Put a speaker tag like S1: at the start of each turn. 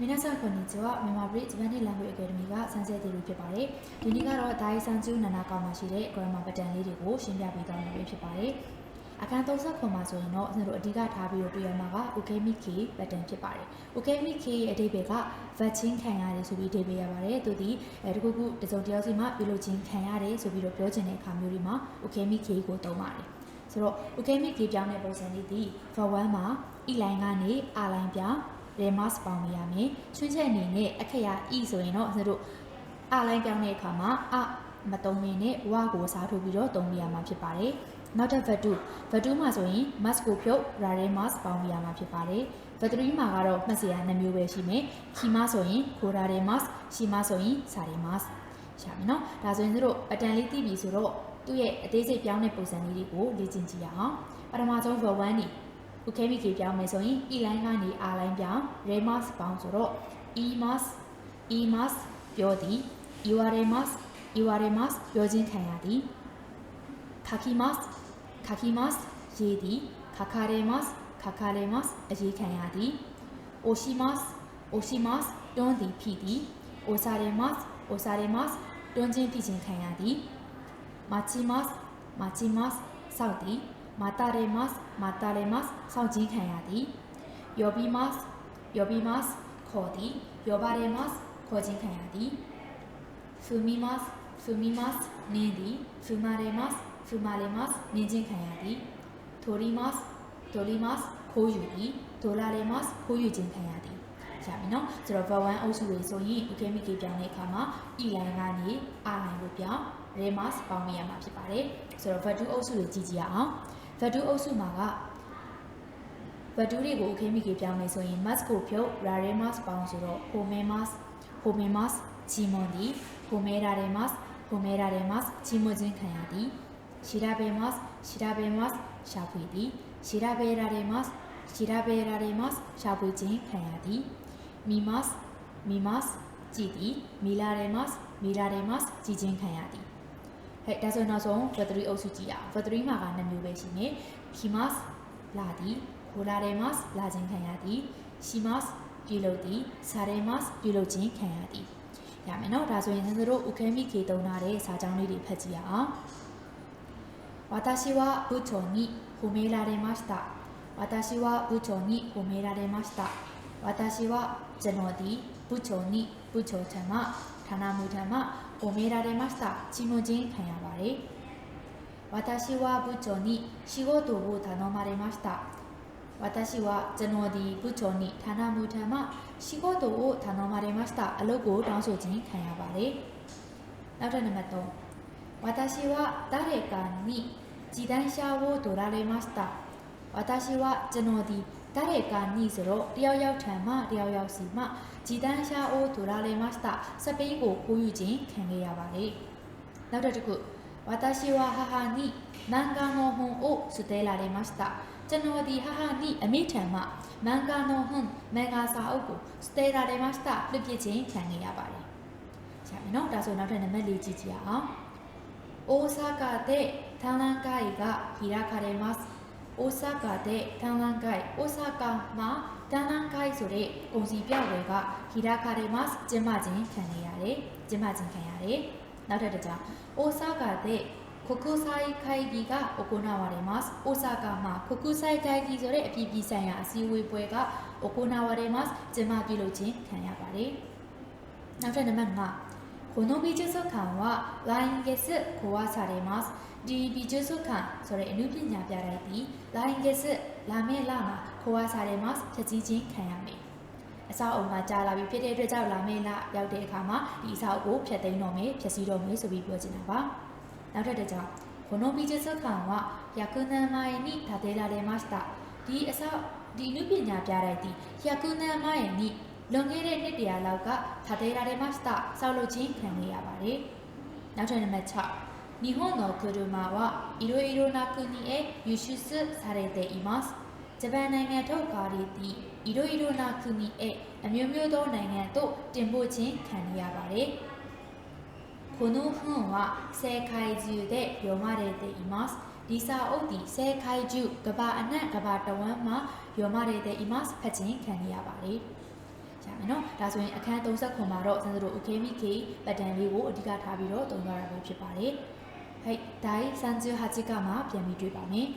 S1: 皆さんこんにちはမြန်မာပြည်ဂျပန်နေ language academy ကဆန်းဆက်တီလူဖြစ်ပါတယ်ဒီနေ့ကတော့ဒိုင်ဆန်ကျူးနနာကောင်မှာရှိတဲ့ grammar pattern လေးတွေကိုရှင်းပြပေးသွားမှာဖြစ်ပါတယ်အခန်း39မှာဆိုရင်တော့ကျွန်တော်တို့အဓိကထားပြီးတော့တွေ့ရမှာက ukemi k pattern ဖြစ်ပါတယ် ukemi k ရဲ့အဓိပ္ပာယ်က vaccine ခံရတယ်ဆိုပြီးအဓိပ္ပာယ်ရပါတယ်သူဒီအဲတခုခုတစုံတစ်ယောက်စီမှာပြုလုပ်ခြင်းခံရတယ်ဆိုပြီးတော့ပြောချင်တဲ့အခါမျိုးတွေမှာ ukemi k ကိုသုံးပါတယ်ဆိုတော့ ukemi k ပြောင်းတဲ့ပုံစံလေးဒီ for 1မှာ e line ကနေ r line ပြောင်း remas ပေါင်းပေးရမယ်ချွင်းချက်အနေနဲ့အခရာ e ဆိုရင်တော့ကျွန်တော်တို့ r line ပြောင်းတဲ့အခါမှာအမတုံးမင်းနဲ့ w ကိုစားထိုးပြီးတော့တုံးပေးရမှာဖြစ်ပါတယ်နောက်တစ် value value မှာဆိုရင် mask ကိုဖြုတ် raremas ပေါင်းပေးရမှာဖြစ်ပါတယ် value မှာကတော့မှတ်စရာ2မျိုးပဲရှိမယ် key မှာဆိုရင် koraremas ရှိမှာဆိုရင် saremas ရှာမယ်နော်ဒါဆိုရင်တို့အတန်လေးသိပြီဆိုတော့သူ့ရဲ့အသေးစိတ်ပြောင်းတဲ့ပုံစံလေးတွေကိုလေ့ကျင့်ကြည့်ရအောင်ပထမဆုံး verb 1နေ ukemi ကေပြောင်းမယ်ဆိုရင် e line ကနေ r line ပြောင်း remas ပေါင်းဆိုတော့ emas emas ပြောသည် iwaremas iwaremas ပြောခြင်းခံရသည် kakimas kakimas ရေးသည် kakaremas kakaremas အရေးခံရသည် oshimas oshimas တွန်းသည်ဖြစ်သည် osaremas osaremas တွန်းခြင်းဖြစ်ခြင်းခံရသည် machimas machimas စောက်သည် mataremas mataremas စောင့်ခြင်းခံရသည် yobimas yobimas ခေါ်သည် yobaremas ခေါ်ခြင်းခံရသည် fumimas fumimas နင်းသည် fumaremas fumaremas နင်းခြင်းခံရသည် torimas torimas ခိုးယူသည် dolaremas ခိုးယူခြင်းခံရသည်ရပြီနော်ဆိုတော့ verb 1အုပ်စုတွေဆိုရင် ukemi k ပြောင်းတဲ့အခါမှာ e line ကနေ r line ကိုပြောင်း remas ပေါင်းမိရမှာဖြစ်ပါတယ်ဆိုတော့ verb 2အုပ်စုတွေကြည့်ကြည့်ရအောင် verb 2အုပ်စုမှာက verb 2တွေကို ukemi k ပြောင်းမယ်ဆိုရင် mas ကိုဖြုတ် raremas ပေါင်းဆိုတော့ homemas homemas ချီမွန်သည် homeraremas homeraremas ချီမွန်ခြင်းခံရသည် shirabemas shirabemas ရှာဖွေသည် shiraberaremas shiraberaremas ရှာဖွေခြင်းခံရသည် mimas mimas ကြည်သည် milaremas milaremas ကြည်ခြင်းခံရသည် ဟဲ့ဒါဆိုနောက်ဆုံး verb 3အုပ်စုကြည့်ရအောင် verb 3မှာက2မျိုးပဲရှိနေ kimas လာသည် holaremas လာခြင်းခံရသည် shimas ပြုလုပ်သည် saremas ပြုလုပ်ခြင်းခံရသည်ရမယ်နော်ဒါဆိုရင်ကျွန်တော်တို့ ukemi k သုံးထားတဲ့စာကြောင်းလေးတွေဖတ်ကြည့်ရအောင်私は部長に褒められました私は部長に褒められました 私はゼノディ部長に部長様、タナム様、褒められました。チムジン、かヤバレ。私は部長に仕事を頼まれました。私はゼノディ部長にタナム様、仕事を頼まれました。アロゴ、ダンソジン、かヤバレ。なる。私は誰かに自転車を取られました。私はゼノディ ဒီ誰かにဆိုတော့တယောက်ယောက်ထံမှတယောက်ယောက်စီမှ自転車を取られましたစပိန်ကိုခိုးယူခြင်းခံခဲ့ရပါတယ်နောက်တစ်ခု私は母に漫画の本を捨てられましたကျွန်တော်ဒီ母にအမိထံမှ漫画の本မန်ဂါစာအုပ်ကို捨てられましたပြစ်ပြစ်ချင်းခံခဲ့ရပါတယ်။ရှာမယ်နော်ဒါဆိုနောက်ထပ်နံပါတ်၄ကြည့်ကြည့်အောင်။大阪で展覧会が開かれます အိုဆာကာတဲ့တန်တန်ကိုက်အိုဆာကာမှာတန်တန်ကိုက်ဆိုတဲ့ကုန်စည်ပြပွဲကဟီရာကာရီမတ်ကျင်းပခြင်းခံရရတယ်ကျင်းပခြင်းခံရတယ်နောက်ထပ်တစ်ကြောင်အိုဆာကာတဲ့ကိုကူဆိုင်ခိုင်ကြီးကအိုကိုနာဝါရီမတ်အိုဆာကာမှာကိုကူဆိုင်ခိုင်ကြီးဆိုတဲ့အပြည်ပြည်ဆိုင်ရာအစည်းအဝေးပွဲကအိုကိုနာဝါရီမတ်ကျင်းပပြုလုပ်ခြင်းခံရပါတယ်နောက်ထပ်နံပါတ်5 노비 주석한 와 라인 게스 고와 사레마스 디비 주석한 소리 누빈 야비아라이디 라인 게스 라메 라마 고와 사레마스 제지진 칸야메 အဆောက်အုံမှာကြာလာပြီဖြစ်တဲ့အတွက်ကြောင့်လာမယ့်လရောက်တဲ့အခါမှာဒီအဆောက်အုံကိုဖျက်သိမ်းတော့မယ်ဖျက်ဆီးတော့မယ်ဆိုပြီးပြောချင်တာပါနောက်ထပ်တစ်ကြောင်ဘနိုဘီဂျက်ဆခံကယကုနန်မိုင်နိဒါဒေလာဒေမတ်တာဒီအဆောက်ဒီနုပညာပြတဲ့ဒီယကုနန်မိုင်နိ လွန်ခဲ့တဲ့နှစ်တရာလောက်က建てられましたဆောက်လုပ်ခြင်းခံရပါတယ်နောက်ထပ်နံပါတ်6日本の車はいろいろな国へ輸出されていますဂျပန်နိုင်ငံထုတ်ကားတွေသည်いろいろな国へအမျိုးမျိုးသောနိုင်ငံသို့တင်ပို့ခြင်းခံရပါတယ်この本は世界中で読まれていますဒီစာအုပ်ဒီ世界中ကဘာအနှံ့ကဘာတဝမ်းမှာ読まれていますဖတ်ခြင်းခံရပါတယ် ရကြမယ်နော်ဒါဆိုရင်အခန်း39မှာတော့ဆန်စတို့ UKMK ပတ်တန်လေးကိုအဓိကထားပြီးတော့သုံးသွားတာပဲဖြစ်ပါတယ်ဟဲ့ဒါဤစန်ဂျူဟာချီကမှာပြန်ပြီးတွေ့ပါမယ်